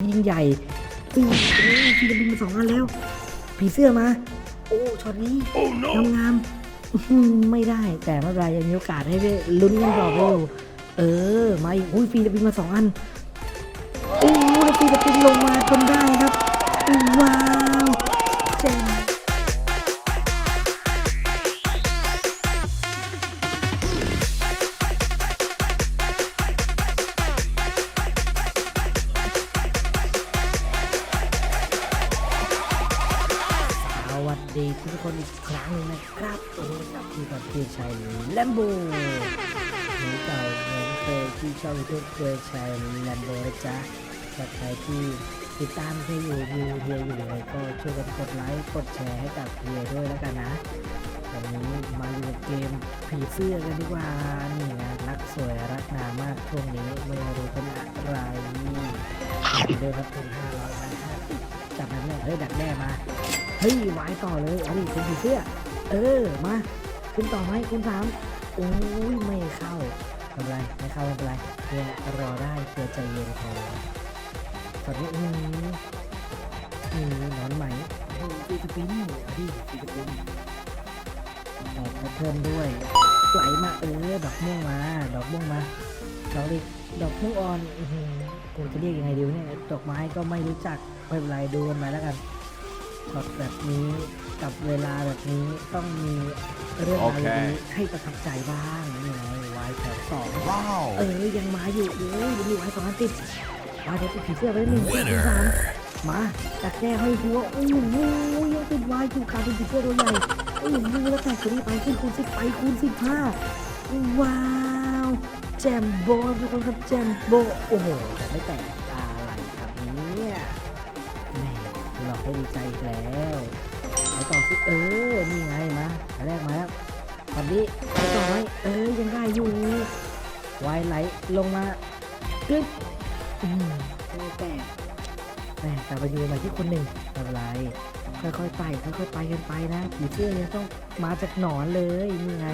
ยิ่งใหญ่อู้โอ้ฟินมาสองอันแล้ว ผีเสื้อมา โอ้ช็อตนี้งามงามไม่ได้แต่เมื่อไรยังมีโอกาสให้ได้ลุ้นกันต่อไปอยู่เออมาอีกอุ้ยฟีจะบินมาสองอันโอ้แล้วฟีจะบินลงมาจนได้ครับว้าว วัสดีทุกคนอีกครั้งนะครับโอ้ยกับพี่กับพี่ชัยแลมโบหนูเก่าเหมือนเคยที่ช่องทูบเคยชัยแลมโบนะจ๊ะถ้าใครที่ติดตามเฮียอยู่ดูเฮียอยู่เลยก็ช่วยกันกดไลค์กดแชร์ให้กับเฮียด้วยแล้วกันนะวันนี้มาอยู่กับเกมผีเสื้อกันดีกว่านี่นะรักสวยรักนามากช่วงนี้ไม่รู้เป็นอะไรเดินครับเป็นห้าร้อยนะจับมันแม่เฮ้ยดักแด้มา เฮ้ยวายต่อเลยเอาดิคุณผีเสื้อ เออ มาคุณต่อไหมคุณสามโอ้ยไม่เข้าไม่เป็นไรไม่เข้าไม่เป็นไรเพื่อรอได้เพื่อใจเย็นพอตอนนี้อืมอืมหนอนไหมโอ้ยตีสปินเอาดิตีสปินออกแพทเทิร์นด้วยไหลมาเออดอกม่วงมา ดอกม่วงมาดอกดิดอกม่วงอ่อนอือหือกูจะเรียกยังไงดีวะเนี่ยดอกไม้ก็ไม่รู้จักไม่เป็นไรดูกันมาแล้วกัน ช็อตแบบนี้ กับเวลาแบบนี้ต้องมีเรื่องราวโอเคดีๆให้ประทับใจบ้างนี่ไงวายแถวสอง Wow. เออยังมาอยู่เอ้ยยังอยู่วายสองอันติดวายเดี๋ยวติดผีเสื้อไปได้หนึ่งสองสามมาจัดแก้ให้หัวโอ้โหยังติดวายอยู่กลารเป็นผีเสื้อตัวใหญ่โอ้โหแล้วแต่ตัวนี้ไปขึ้นคูณสิบไปคูณสิบห้าว้าวแจมโบทุกคนครับแจมโบโอ้โหแต่ไม่แตก กให้ดีใจอีกแล้วไปต่อสิเออ นี่ไงมาอันแรกมาแล้วตอนนี้ไปต่อไหมเออ ยังได้อยู่วายไหลลงมาปึ๊บอืมไม่แตกแหม่ไปดูมาที่คนหนึ่งไม่เป็นไรค่อยๆไปค่อยๆไปกันไปนะผีเสื้อยังต้องมาจากหนอนเลยนี่ไง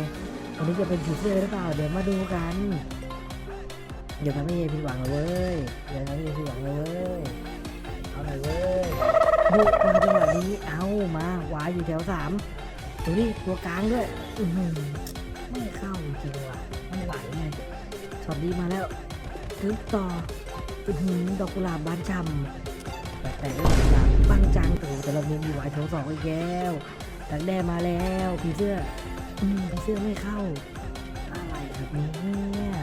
วันนี้จะเป็นผีเสื้อหรือเปล่าเดี๋ยวมาดูกัน เดี๋ยวทำให้เยผิดหวังเว้ยเดี๋ยวทำให้เยผิดาอยู่แถวสามดูดิตัวกลางด้วยอืไม่เข้าจริงว่ะไม่ไหวไงช็อตดีมาแล้วทึบต่ออืดอกกุหลาบบานช่ำแต่แต่ด้วยดอกกุหลาบบางจังตูแต่เรามีวายแถวสองอีกแล้วดักแด้มาแล้วผีเสื้ออืมผีเสื้อไม่เข้าอะไรแบบนี้เนี่ย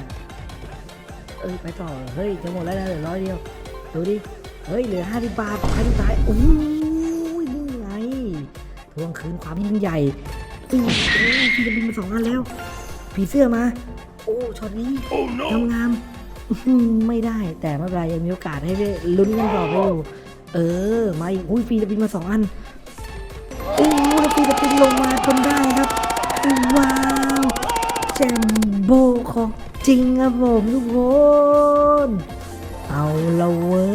เอ้ยไปต่อเฮ้ยจะหมดแล้วนะเหลือร้อยเดียวดูดิเฮ้ยเหลือห้าสิบบาทใครสุดท้ายโอ้ย วงคืนความยิ่งใหญ่อู้โอ้ยพี่จะบินมาสองอันแล้ว ผีเสื้อมา โอ้ช็อตนี้ Oh งามงามๆไม่ได้แต่ไม่เป็นไรยังมีโอกาสให้ได้ลุ้นกันต่อไปอยู่เออมาอีกอุ้ยฟีจะบินมาสองอันโอ้แล้วฟีจะบินลงมาจนได้ครับว้าวแจมโบของจริงครับผมทุกคนเอาละเว้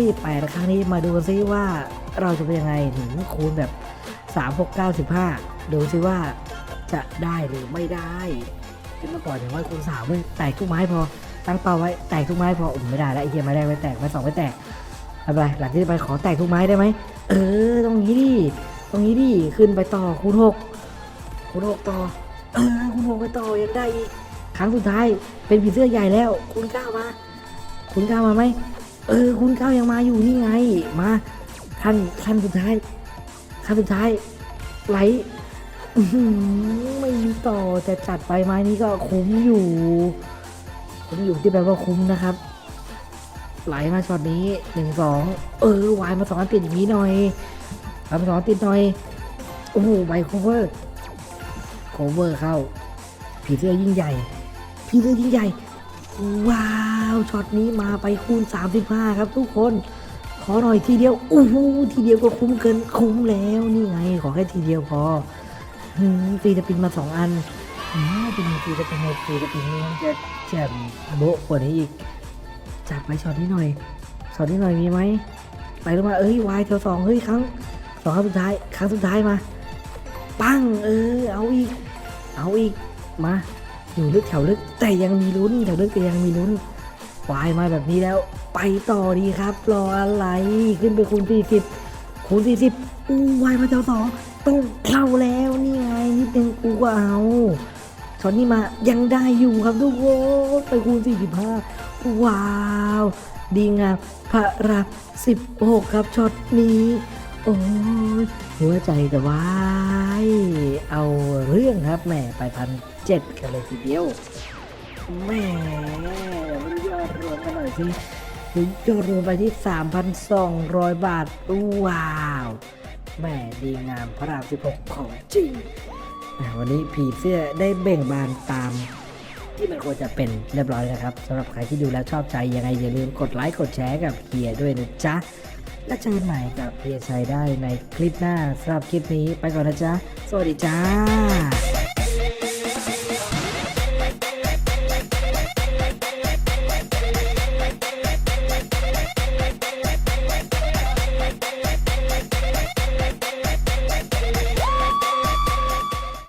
ยแปดครั้งนี้มาดูกันซิว่าเราจะเป็นยังไงถึงคูณแบบ 3 6 9 15 ดูซิว่าจะได้หรือไม่ได้ขึ้นมาก่อนอย่างน้อยคูณ3เว้ยแตกทุกไม้พอตั้งเป้าไว้แตกทุกไม้พออุ่มไม่ได้แล้วไอ้เหี้ยไม้แรกไม่แตกไม้สองไม่แตกไม่เป็นไรหลังที่ไปขอแตกทุกไม้ได้ไหมเออตรงนี้ดิตรงนี้ดิขึ้นไปต่อคูณ6คูณ6ต่อเออคูณ6ไปต่อยังได้อีกครั้งสุดท้ายเป็นผีเสื้อใหญ่แล้วคูณ9มาคุณก้ามาไหมเออคุณก้ายังมาอยู่นี่ไงมาขั้นขั้นสุดท้าย ขั้นสุดท้ายไหลอื้อหือไม่มีต่อแต่จัดไปไม้นี้ก็คุ้มอยู่คุ้มอยู่ที่แปลว่าคุ้มนะครับ ไหลมาช็อตนี้หนึ่งสองเออวายมาสองอันติดอย่างนี้หน่อยมาสองติดหน่อยโอ้โหใบโคเวอร์โคเวอร์เข้า ผีเสื้อยิ่งใหญ่ ผีเสื้อยิ่งใหญ่ ว้าวช็อตนี้มาไปคูณ 35 ครับทุกคน ขอหน่อยทีเดียวโอ้โหทีเดียวก็คุ้มเกินคุ้มแล้วนี่ไง ขอแค่ทีเดียวพอฟีจะปินมาสองอันอืมเป็นฟีจะปินในฟีจะปินนี่มันจะแจ่มโบ๊ะกว่านี้อีกจัดไปช็อตนี้หน่อยช็อตนี้หน่อยมีไหมไปลงมาเอ้ยวายแถวสองเฮ้ยครั้งสองครั้งสุดท้ายครั้งสุดท้ายมา ปั้งเออเอาอีก เอาอีกมาอยู่ลึกแถวลึกแต่ยังมีลุ้นแถวลึกแต่ยังมีลุ้น ควายมาแบบนี้แล้ว ไปต่อดีครับ รออะไรขึ้นไปคูณ 40 คูณ 40 อู้วายมาเจ้าสองต้องเข้าแล้วนี่ไงนิดนึงกูก็เอาช็อตนี้มายังได้อยู่ครับทุกคนไปคูณ 45 ว้าว ดีงามพระรัก16 ครับช็อตนี้โอ้ยหัวใจจะวายเอาเรื่องครับแหมไปพันเจ็ดกันเลยทีเดียวแม่าดูยอดรวมกันหน่อยสิดูยอดรวมไปที่ 3,200 บาท ว้าวแหม่ดีงามพระราม16 ของจริง วันนี้ผีเสื้อได้เบ่งบานตามที่มันควรจะเป็นเรียบร้อยนะครับสำหรับใครที่ดูแล้วชอบใจยังไงอย่าลืมกดไลค์กดแชร์กับเฮียด้วยนะจ๊ะ แล้วเจอกันใหม่กับเฮียชัยได้ในคลิปหน้าสำหรับคลิปนี้ไปก่อนนะจ๊ะ สวัสดีจ้า